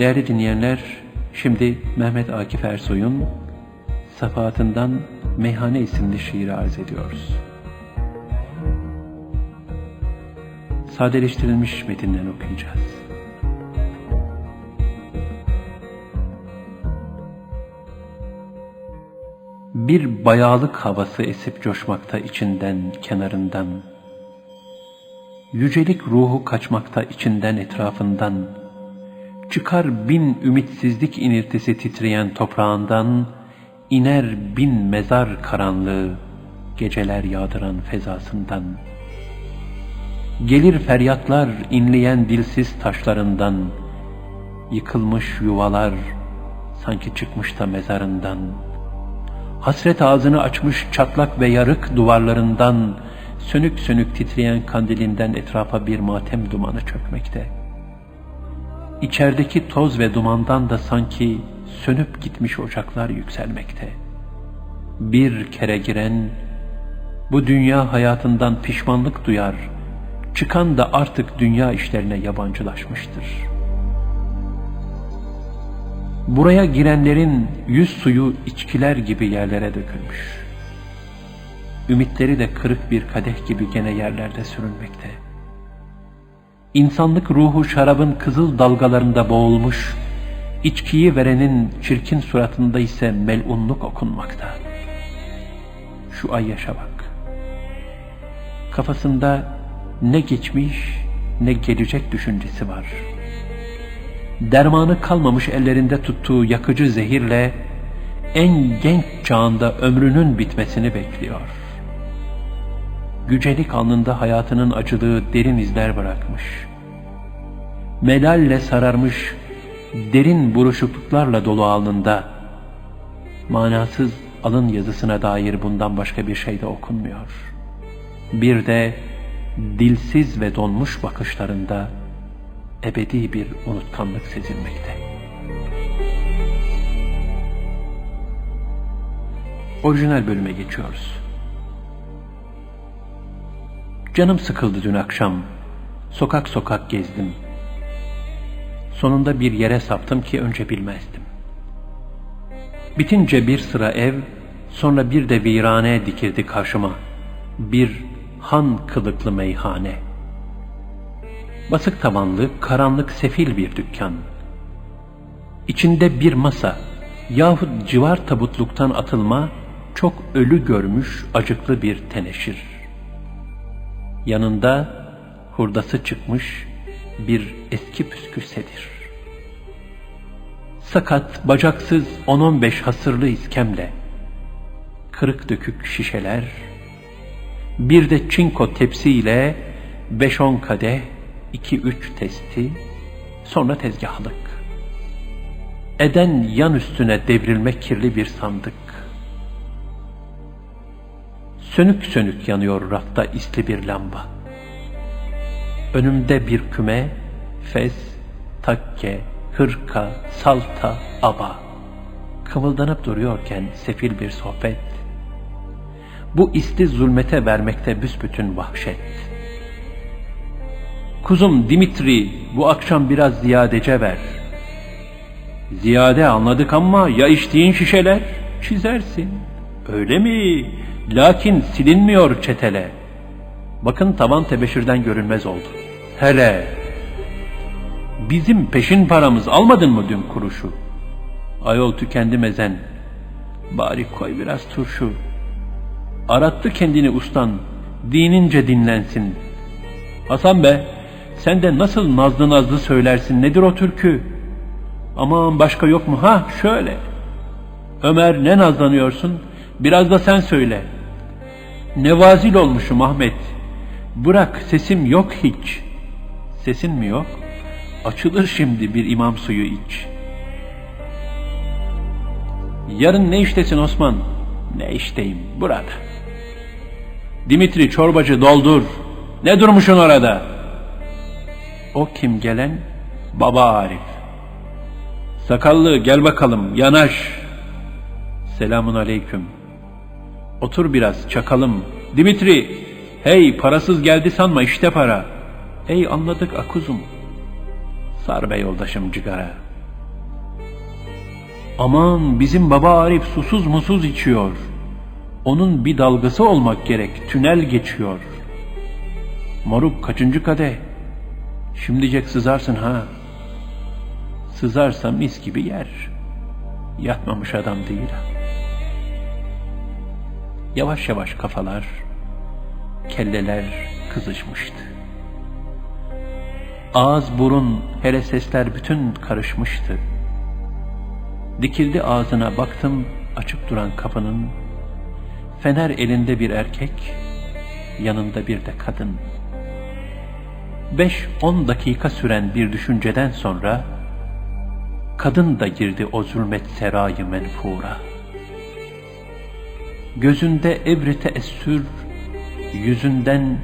Değerli dinleyenler, şimdi Mehmet Akif Ersoy'un Safahatından Meyhane isimli şiiri arz ediyoruz. Sadeleştirilmiş metinden okuyacağız. Bir bayağılık havası esip coşmakta içinden, kenarından. Yücelik ruhu kaçmakta içinden, etrafından. Çıkar bin ümitsizlik iniltisi titreyen toprağından, iner bin mezar karanlığı, geceler yağdıran fezasından. Gelir feryatlar inleyen dilsiz taşlarından, yıkılmış yuvalar sanki çıkmış da mezarından.'' hasret ağzını açmış çatlak ve yarık duvarlarından, sönük sönük titreyen kandilinden etrafa bir matem dumanı çökmekte. İçerideki toz ve dumandan da sanki sönüp gitmiş ocaklar yükselmekte. Bir kere giren, bu dünya hayatından pişmanlık duyar, çıkan da artık dünya işlerine yabancılaşmıştır.'' Buraya girenlerin yüz suyu içkiler gibi yerlere dökülmüş. Ümitleri de kırık bir kadeh gibi gene yerlerde sürünmekte. İnsanlık ruhu şarabın kızıl dalgalarında boğulmuş, içkiyi verenin çirkin suratında ise melunluk okunmakta. Şu ay yaşa bak. Kafasında ne geçmiş ne gelecek düşüncesi var.'' dermanı kalmamış ellerinde tuttuğu yakıcı zehirle en genç çağında ömrünün bitmesini bekliyor. Gücelik alnında hayatının acılığı derin izler bırakmış. Melalle sararmış derin buruşukluklarla dolu alnında manasız alın yazısına dair bundan başka bir şey de okunmuyor. Bir de dilsiz ve donmuş bakışlarında ebedi bir unutkanlık sezilmekte. Orijinal bölüme geçiyoruz. Canım sıkıldı dün akşam. Sokak sokak gezdim. Sonunda bir yere saptım ki önce bilmezdim. Bitince bir sıra ev, sonra bir de virane dikildi karşıma. Bir han kılıklı meyhane.'' Basık tavanlı, karanlık, sefil bir dükkan. İçinde bir masa yahut civar tabutluktan atılma çok ölü görmüş acıklı bir teneşir. Yanında hurdası çıkmış bir eski püskü sedir. Sakat, bacaksız 10-15 hasırlı iskemle, kırık dökük şişeler, bir de çinko tepsiyle 5-10 kadeh, 2-3 testi, sonra tezgahlık. Eden yan üstüne devrilmek kirli bir sandık. Sönük sönük yanıyor rafta isli bir lamba. Önümde bir küme, fez, takke, hırka, salta, aba. Kımıldanıp duruyorken sefil bir sohbet. Bu isli zulmete vermekte büsbütün vahşet. Kuzum Dimitri bu akşam biraz ziyadece ver. Ziyade anladık ama ya içtiğin şişeler? Çizersin. Öyle mi? Lakin silinmiyor çetele. Bakın tavan tebeşirden görünmez oldu. Hele. Bizim peşin paramız almadın mı dün kuruşu? Ayol tükendi mezen. Bari koy biraz turşu. Arattı kendini ustan. Dinince dinlensin. Hasan be sen de nasıl nazlı nazlı söylersin nedir o türkü? Aman başka yok mu? Ha şöyle. Ömer ne nazlanıyorsun? Biraz da sen söyle. Nevazil olmuşum Ahmet. Bırak sesim yok hiç. Sesin mi yok? Açılır şimdi bir imam suyu iç. Yarın ne iştesin Osman? Ne işteyim burada. Dimitri çorbacı doldur. Ne durmuşsun orada?'' O kim gelen? Baba Arif. Sakallı gel bakalım yanaş. Selamun aleyküm. Otur biraz çakalım. Dimitri. Hey parasız geldi sanma işte para. Ey anladık akuzum. Sar be yoldaşım cigara. Aman bizim baba Arif susuz musuz içiyor. Onun bir dalgası olmak gerek, tünel geçiyor. Moruk kaçıncı kadeh? Şimdicek sızarsın ha. Sızarsa mis gibi yer. Yatmamış adam değil ha. Yavaş yavaş kafalar, kelleler kızışmıştı. Ağız burun hele sesler bütün karışmıştı. Dikildi ağzına baktım açık duran kapının. Fener elinde bir erkek, yanında bir de kadın. Beş on dakika süren bir düşünceden sonra kadın da girdi o zulmet serayı menfura. Gözünde evri teessür, yüzünden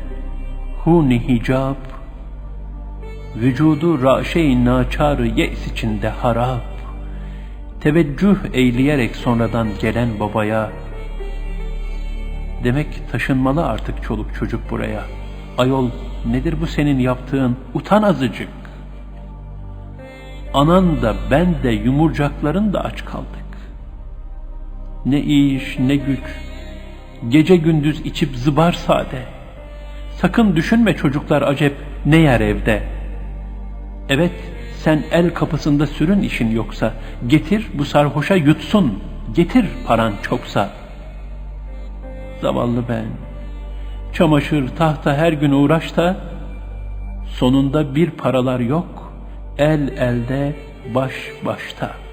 huni hicab, vücudu raşe-i naçarı ye's içinde harap, teveccüh eyleyerek sonradan gelen babaya, demek taşınmalı artık çoluk çocuk buraya. Ayol nedir bu senin yaptığın, utan azıcık. Anan da ben de yumurcakların da aç kaldık. Ne iş ne güç, gece gündüz içip zıbar sade. Sakın düşünme çocuklar acep ne yer evde. Evet sen el kapısında sürün işin yoksa, getir bu sarhoşa yutsun, getir paran çoksa. Zavallı ben, çamaşır tahta her gün uğraş da, sonunda bir paralar yok, el elde, baş başta.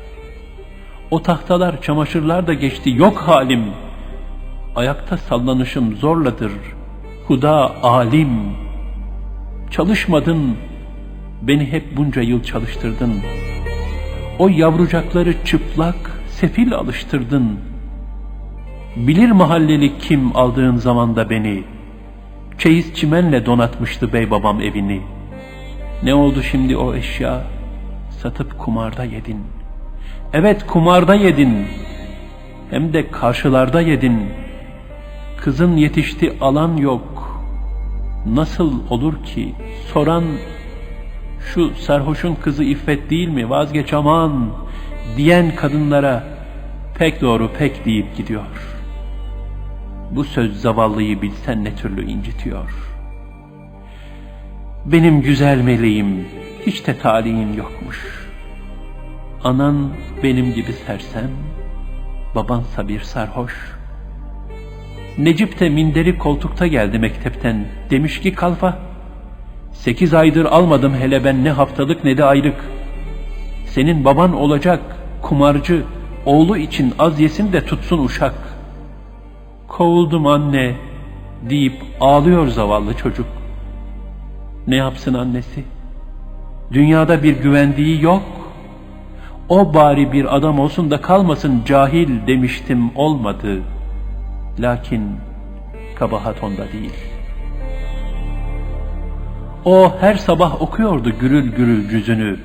O tahtalar, çamaşırlar da geçti, yok halim. Ayakta sallanışım zorladır, huda alim. Çalışmadın, beni hep bunca yıl çalıştırdın. O yavrucakları çıplak, sefil alıştırdın. Bilir mahalleli kim aldığın zamanda beni. Çeyiz çimenle donatmıştı bey babam evini. Ne oldu şimdi o eşya? Satıp kumarda yedin. Evet kumarda yedin. Hem de karşılarda yedin. Kızın yetişti alan yok. Nasıl olur ki soran şu sarhoşun kızı iffet değil mi vazgeç aman diyen kadınlara pek doğru pek deyip gidiyor. Bu söz zavallıyı bilsen ne türlü incitiyor. Benim güzel meleğim hiç de talihin yokmuş. Anan benim gibi sersem, babansa bir sarhoş. Necip de minderi koltukta geldi mektepten, demiş ki kalfa, Sekiz aydır almadım hele ben ne haftalık ne de aylık. Senin baban olacak, kumarcı, oğlu için az yesin de tutsun uşak. Kovuldum anne, deyip ağlıyor zavallı çocuk. Ne yapsın annesi? Dünyada bir güvendiği yok. O bari bir adam olsun da kalmasın cahil demiştim olmadı. Lakin kabahat onda değil.'' O her sabah okuyordu gürül gürül cüzünü.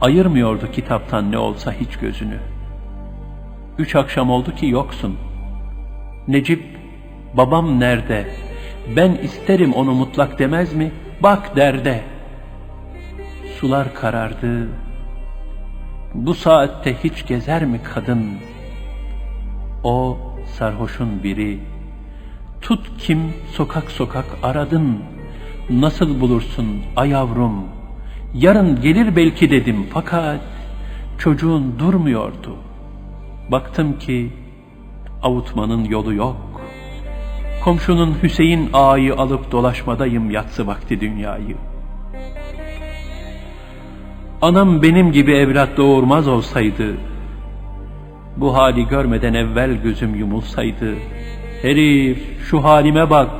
Ayırmıyordu kitaptan ne olsa hiç gözünü. Üç akşam oldu ki yoksun. Necip, babam nerede? Ben isterim onu mutlak demez mi? Bak derde. Sular karardı. Bu saatte hiç gezer mi kadın? O sarhoşun biri. Tut kim sokak sokak aradın.'' nasıl bulursun ay yavrum? Yarın gelir belki dedim fakat çocuğun durmuyordu. Baktım ki avutmanın yolu yok. Komşunun Hüseyin ağayı alıp dolaşmadayım yatsı vakti dünyayı. Anam benim gibi evlat doğurmaz olsaydı, bu hali görmeden evvel gözüm yumulsaydı, herif şu halime bak,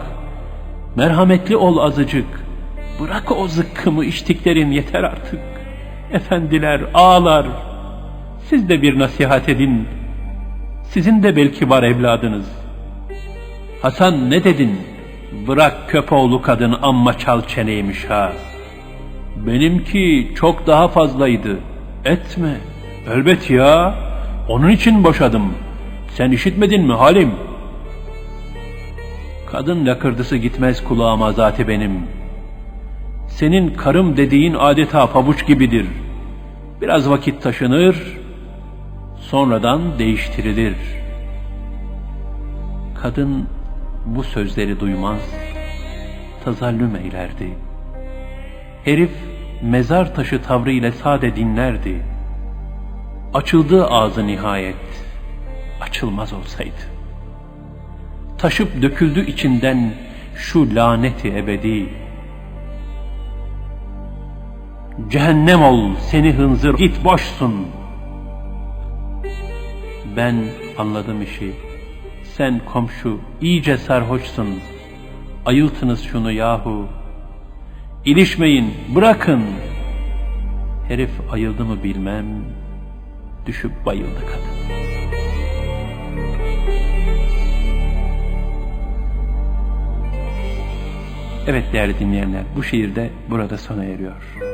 Merhametli ol azıcık. Bırak o zıkkımı içtiklerin yeter artık. Efendiler ağlar. Siz de bir nasihat edin. Sizin de belki var evladınız. Hasan ne dedin? Bırak köpoğlu kadın amma çal çeneymiş ha. Benimki çok daha fazlaydı. Etme. Elbet ya. Onun için boşadım. Sen işitmedin mi Halim?'' Kadın lakırdısı gitmez kulağıma zati benim. Senin karım dediğin adeta pabuç gibidir. Biraz vakit taşınır, sonradan değiştirilir. Kadın bu sözleri duymaz, tazallüm eylerdi. Herif mezar taşı tavrıyla sade dinlerdi. Açıldı ağzı nihayet, açılmaz olsaydı. Taşıp döküldü içinden şu laneti ebedi. Cehennem ol seni hınzır git boşsun. Ben anladım işi. Sen komşu iyice sarhoşsun. Ayıltınız şunu yahu. İlişmeyin bırakın. Herif ayıldı mı bilmem. Düşüp bayıldı kadın. Evet değerli dinleyenler bu şiir de burada sona eriyor.